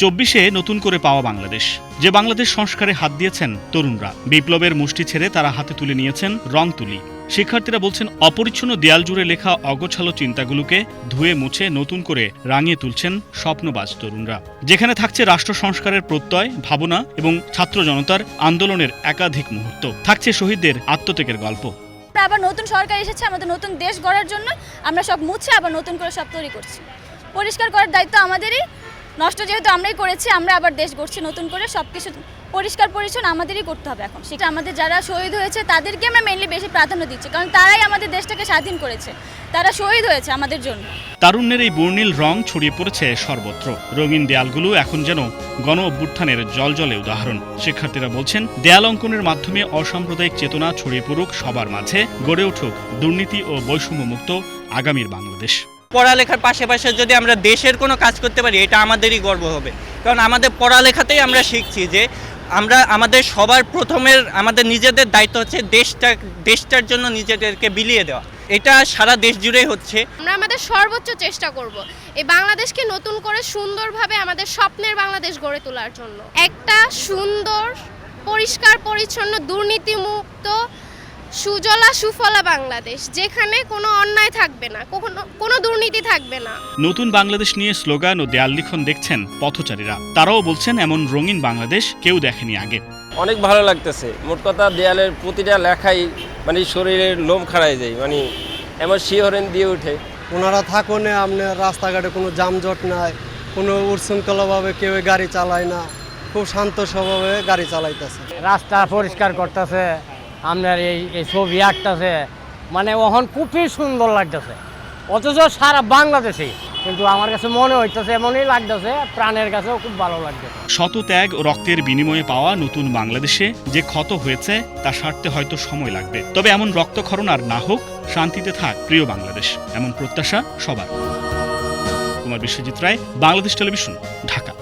চব্বিশে নতুন করে পাওয়া বাংলাদেশ। যে বাংলাদেশ সংস্কারে হাত দিয়েছেন তরুণরা। বিপ্লবের মুষ্টি ছেড়ে তারা হাতে তুলে নিয়েছেন রং তুলি শিক্ষার্থীরা বলছেন, অপরিচ্ছন্ন দেয়াল জুড়ে লেখা অগোছালো চিন্তাগুলোকে ধুয়ে মুছে নতুন করে রাঙিয়ে তুলছেন স্বপ্নবাজ তরুণরা। যেখানে থাকছে রাষ্ট্র সংস্কারের প্রত্যয়, ভাবনা এবং ছাত্র জনতার আন্দোলনের একাধিক মুহূর্ত। থাকছে শহীদদের আত্মত্যাগের গল্প। আবার নতুন সরকার এসেছে, আমাদের নতুন দেশ গড়ার জন্য আমরা সব মুছে আবার নতুন করে সব তৈরি করছি। পরিষ্কার করার দায়িত্ব আমাদেরই। নষ্ট যেহেতু আমরাই করেছি, আমরা আবার দেশ গড়ছি নতুন করে সব কিছু পরিষ্কার পরিচ্ছন্ন আমাদেরই করতে হবে এখন। সেটা আমাদের যারা শহীদ হয়েছে, তাদেরকে আমরা মেনলি বেশি প্রাধান্য দিচ্ছি, কারণ তারাই আমাদের দেশটাকে স্বাধীন করেছে। তারা শহীদ হয়েছে আমাদের জন্য। তারুণ্যের এই বর্ণিল রং ছড়িয়ে পড়েছে সর্বত্র। রঙিন দেয়ালগুলো এখন যেন গণ অভ্যুত্থানের জলজলে উদাহরণ। শিক্ষার্থীরা বলছেন, দেয়াল অঙ্কনের মাধ্যমে অসাম্প্রদায়িক চেতনা ছড়িয়ে পড়ুক সবার মাঝে, গড়ে উঠুক দুর্নীতি ও বৈষম্যমুক্ত আগামীর বাংলাদেশ। পড়ালেখার পাশাপাশি যদি আমরা দেশের কোনো কাজ করতে পারি, এটা আমাদেরই গর্ব হবে। কারণ আমাদের পড়ালেখাতেই আমরা শিখছি যে আমরা আমাদের সবার প্রথমের, আমাদের নিজেদের দায়িত্ব হচ্ছে দেশটা, দেশটার জন্য নিজেদেরকে বিলিয়ে দেওয়া। এটা সারা দেশ জুড়েই হচ্ছে। আমরা আমাদের সর্বোচ্চ চেষ্টা করব এই বাংলাদেশকে নতুন করে সুন্দরভাবে আমাদের স্বপ্নের বাংলাদেশ গড়ে তোলার জন্য। একটা সুন্দর, পরিষ্কার, পরিচ্ছন্ন, দুর্নীতিমুক্ত সুজলা সুফলা বাংলাদেশ যেখানে কোনো অন্যায় থাকবে না কোনো কোনো দুর্নীতি থাকবে না। নতুন বাংলাদেশ নিয়ে স্লোগান ও দেয়াল লিখন দেখছেন পথচারীরা। তারাও বলছেন এমন রঙিন বাংলাদেশ কেউ দেখেনি আগে। অনেক ভালো লাগতেছে। মোট কথা দেয়ালের প্রতিটা লেখাই মানে শরীরের লোম খাড়ায় যায় মানে এমন শিহরণ দিয়ে ওঠে। ওনারা থাকুনে আপনার রাস্তাঘাটে কোনো যানজট নাই কোনো উচ্ছৃঙ্খলভাবে কেউ গাড়ি চালায় না খুব শান্ত স্বভাবে গাড়ি চালাইতেছে। রাস্তা পরিষ্কার করতেছে আপনার এই এই ছবি আঁকতেছে। মানে ওহন খুবই সুন্দর লাগতেছে। অথচ সারা বাংলাদেশেই কিন্তু আমার কাছে মনে হইতেছে এমনই লাগতেছে, প্রাণের কাছেও খুব ভালো লাগতেছে। শত ত্যাগ রক্তের বিনিময়ে পাওয়া নতুন বাংলাদেশে যে ক্ষত হয়েছে, তা সারতে হয়তো সময় লাগবে। তবে এমন রক্তক্ষরণ আর না হোক, শান্তিতে থাক প্রিয় বাংলাদেশ। এমন প্রত্যাশা সবার। কুমার বিশ্বজিৎ রায়, বাংলাদেশ টেলিভিশন, ঢাকা।